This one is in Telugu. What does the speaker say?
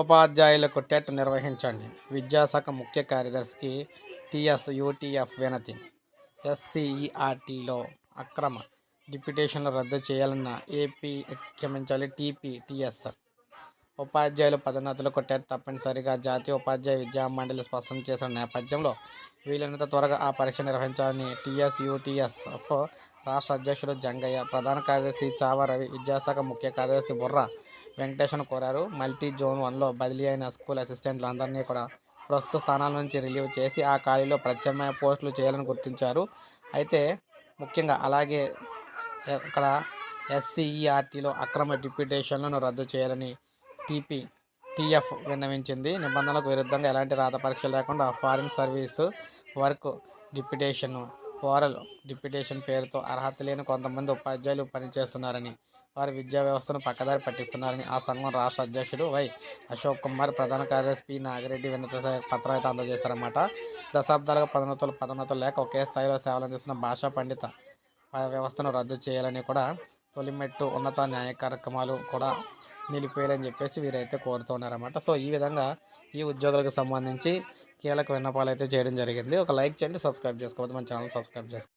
ఉపాధ్యాయులకు టెట్ నిర్వహించండి. విద్యాశాఖ ముఖ్య కార్యదర్శికి టీఎస్ యూటీఎఫ్ వినతి. ఎస్సీఈఆర్టీలో అక్రమ డిప్యుటేషన్లు రద్దు చేయాలన్న ఏపీ క్షమించాలి టీపీ టీఎస్. ఉపాధ్యాయులు పదోన్నతులకు టెట్ తప్పనిసరిగా. జాతీయ ఉపాధ్యాయ విద్యా మండలి స్పష్టం చేసిన నేపథ్యంలో వీలైనంత త్వరగా ఆ పరీక్ష నిర్వహించాలని టీఎస్ యూటీఎస్ఎఫ్ రాష్ట్ర అధ్యక్షుడు జంగయ్య ప్రధాన కార్యదర్శి చావ రవి విద్యాశాఖ ముఖ్య కార్యదర్శి బుర్ర వెంకటేశ్వర కోరారు. మల్టీ జోన్ వన్లో బదిలీ అయిన స్కూల్ అసిస్టెంట్లు అందరినీ కూడా ప్రస్తుత స్థానాల నుంచి రిలీవ్ చేసి ఆ ఖాళీలో ప్రత్యామ్నాయ పోస్టులు చేయాలని గుర్తించారు. అయితే ముఖ్యంగా అలాగే ఇక్కడ ఎస్సీఈఆర్టీలో అక్రమ డిప్యూటేషన్లను రద్దు చేయాలని టీపీ టీఎఫ్ విన్నవించింది. నిబంధనలకు విరుద్ధంగా ఎలాంటి రాత పరీక్ష లేకుండా foreign service work deputation oral deputation పేరుతో అర్హత లేని కొంతమంది ఉపాధ్యాయులు పనిచేస్తున్నారని వారి విద్యా వ్యవస్థను పక్కదారి పట్టిస్తున్నారని ఆ సంఘం రాష్ట్ర అధ్యక్షుడు వై అశోక్ కుమార్ ప్రధాన కార్యదర్శి పి. నాగిరెడ్డి వినత పత్రం అయితే అందజేశారన్నమాట. దశాబ్దాలుగా పదోన్నతులు పదోన్నతులు లేక ఒకే స్థాయిలో సేవలు అందిస్తున్న భాషా పండిత వ్యవస్థను రద్దు చేయాలని కూడా తొలిమెట్టు ఉన్నత న్యాయ కార్యక్రమాలు కూడా నిలిపేయాలని చెప్పేసి వీరైతే కోరుతున్నారన్నమాట సో ఈ విధంగా ఈ ఉద్యోగులకు సంబంధించి కీలక విన్నపాలు అయితే చేయడం జరిగింది. ఒక లైక్ చేయండి సబ్స్క్రైబ్ చేసుకోవద్దు. మన ఛానల్ సబ్స్క్రైబ్ చేసుకోండి